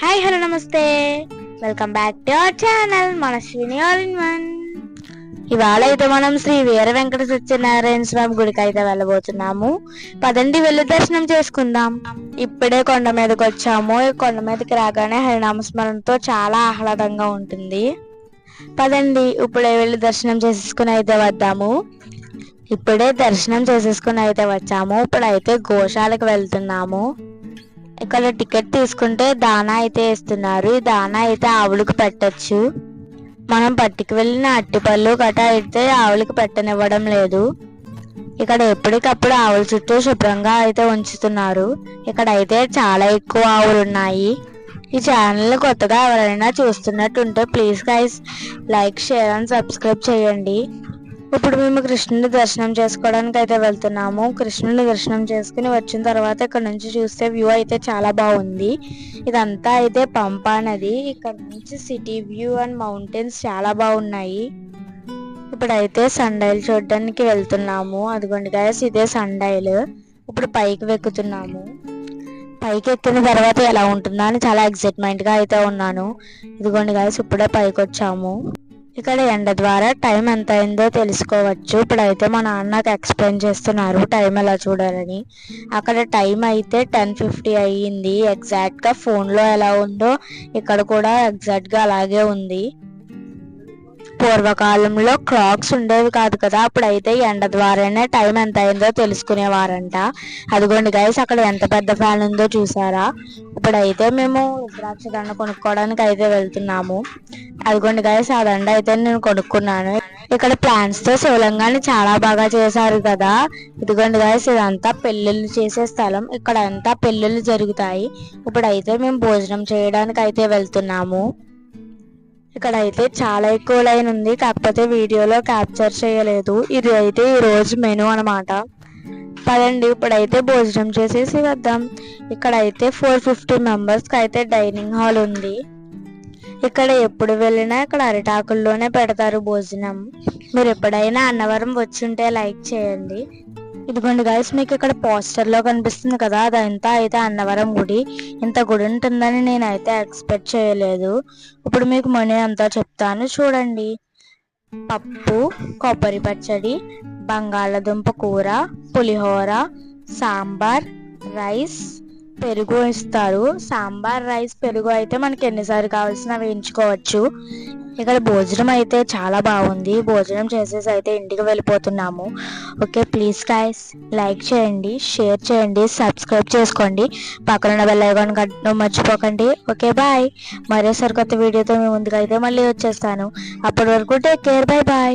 Hi hello నమస్తే. Welcome back to our channel మన Srini all in one ఇవాళ అయితే మనం శ్రీ వీర వెంకట సత్యనారాయణ స్వామి గుడికి అయితే వెళ్ళబోతున్నాము. పదండి వెళ్ళి దర్శనం చేసుకుందాం. ఇప్పుడే కొండ మీదకి వచ్చాము. ఈ కొండ మీదకి రాగానే హరినామస్మరణతో చాలా ఆహ్లాదంగా ఉంటుంది. పదండి ఇప్పుడే వెళ్ళి దర్శనం చేసేసుకుని అయితే వద్దాము. ఇప్పుడే దర్శనం చేసేసుకుని అయితే వచ్చాము. ఇప్పుడైతే గోశాలకు వెళ్తున్నాము. ఇక్కడ టికెట్ తీసుకుంటే దానా అయితే ఇస్తున్నారు ఈ దానా అయితే ఆవులకు పెట్టచ్చు. మనం పట్టుకు వెళ్ళిన అట్టిపళ్ళు గట్రా అయితే ఆవులకు పెట్టనివ్వడం లేదు. ఇక్కడ ఎప్పటికప్పుడు ఆవుల చుట్టూ శుభ్రంగా అయితే ఉంచుతున్నారు. ఇక్కడ అయితే చాలా ఎక్కువ ఆవులు ఉన్నాయి. ఈ ఛానల్ కొత్తగా ఎవరైనా చూస్తున్నట్టుంటే please guys like share and subscribe చేయండి. ఇప్పుడు మేము కృష్ణుని దర్శనం చేసుకోవడానికి అయితే వెళ్తున్నాము. కృష్ణుని దర్శనం చేసుకుని వచ్చిన తర్వాత ఇక్కడ నుంచి చూస్తే వ్యూ అయితే చాలా బాగుంది. ఇదంతా అయితే పంపా నది. ఇక్కడ నుంచి సిటీ వ్యూ అండ్ మౌంటైన్స్ చాలా బాగున్నాయి. ఇప్పుడైతే సండైల్ చూడడానికి వెళ్తున్నాము. అదిగోండి గాయస్ ఇదే సండైల్ ఇప్పుడు పైకి వెక్కుతున్నాము పైకి ఎక్కిన తర్వాత ఎలా ఉంటుందా అని చాలా ఎక్సైట్మెంట్గా అయితే ఉన్నాను. ఇదిగోండి గాయస్ ఇప్పుడే పైకి వచ్చాము. ఇక్కడ ఎండ ద్వారా టైం ఎంత అయిందో తెలుసుకోవచ్చు. ఇప్పుడైతే మా నాన్న నాకు ఎక్స్ప్లెయిన్ చేస్తున్నారు టైం ఎలా చూడాలని. అక్కడ టైం అయితే టెన్ ఫిఫ్టీ అయ్యింది. ఎగ్జాక్ట్గా ఫోన్లో ఎలా ఉందో ఇక్కడ కూడా ఎగ్జాక్ట్గా అలాగే ఉంది. పూర్వకాలంలో క్లాక్స్ ఉండేవి కాదు కదా. అప్పుడైతే ఎండ ద్వారానే టైం ఎంత అయిందో తెలుసుకునేవారంట. అదిగోండి గైస్ అక్కడ ఎంత పెద్ద ఫ్యాన్ ఉందో చూసారా? ఇప్పుడైతే మేము రుద్రాక్ష దండ కొనుక్కోవడానికి అయితే వెళ్తున్నాము. అదిగోండి గైస్ ఆ దండ అయితే నేను కొనుక్కున్నాను. ఇక్కడ ప్లాన్స్తో శివలింగాన్ని చాలా బాగా చేశారు కదా. ఇదిగోండి గైస్ ఇదంతా పెళ్ళిళ్ళు చేసే స్థలం. ఇక్కడ అంతా పెళ్ళిళ్ళు జరుగుతాయి. ఇప్పుడైతే మేము భోజనం చేయడానికి అయితే వెళ్తున్నాము. ఇక్కడ అయితే చాలా ఎక్కువ లైన్ ఉంది. కాకపోతే వీడియోలో క్యాప్చర్ చేయలేదు. ఇది అయితే ఈ రోజు మెను అనమాట పదండి ఇప్పుడైతే భోజనం చేసేసి వద్దాం. ఇక్కడ అయితే ఫోర్ ఫిఫ్టీ మెంబర్స్కి అయితే డైనింగ్ హాల్ ఉంది. ఇక్కడ ఎప్పుడు వెళ్ళినా ఇక్కడ అరిటాకుల్లోనే పెడతారు భోజనం. మీరు ఎప్పుడైనా అన్నవరం వచ్చుంటే లైక్ చేయండి. ఇదిగోండి గాయస్ మీకు ఇక్కడ పోస్టర్లో కనిపిస్తుంది కదా అదంతా అయితే అన్నవరం గుడి. ఇంత గుడి ఉంటుందని నేనైతే ఎక్స్పెక్ట్ చేయలేదు. ఇప్పుడు మీకు మనీ అంతా చెప్తాను చూడండి. పప్పు కొబ్బరి పచ్చడి బంగాళదుంప కూర పులిహోర సాంబార్ రైస్ పెరుగు ఇస్తారు. సాంబార్ రైస్ పెరుగు అయితే మనకి ఎన్నిసార్లు కావాల్సిన వేయించుకోవచ్చు. ఇక్కడ భోజనం అయితే చాలా బాగుంది. భోజనం చేసేసి అయితే ఇంటికి వెళ్ళిపోతున్నాము. ఓకే ప్లీజ్ గైస్ లైక్ చేయండి షేర్ చేయండి సబ్స్క్రైబ్ చేసుకోండి. పక్కన ఉన్న బెల్ ఐకాన్ కట్టడం మర్చిపోకండి. ఓకే బాయ్ మరోసారి కొత్త వీడియోతో మీ ముందుగా అయితే మళ్ళీ వచ్చేస్తాను. అప్పటి వరకు టేక్ కేర్ బాయ్ బాయ్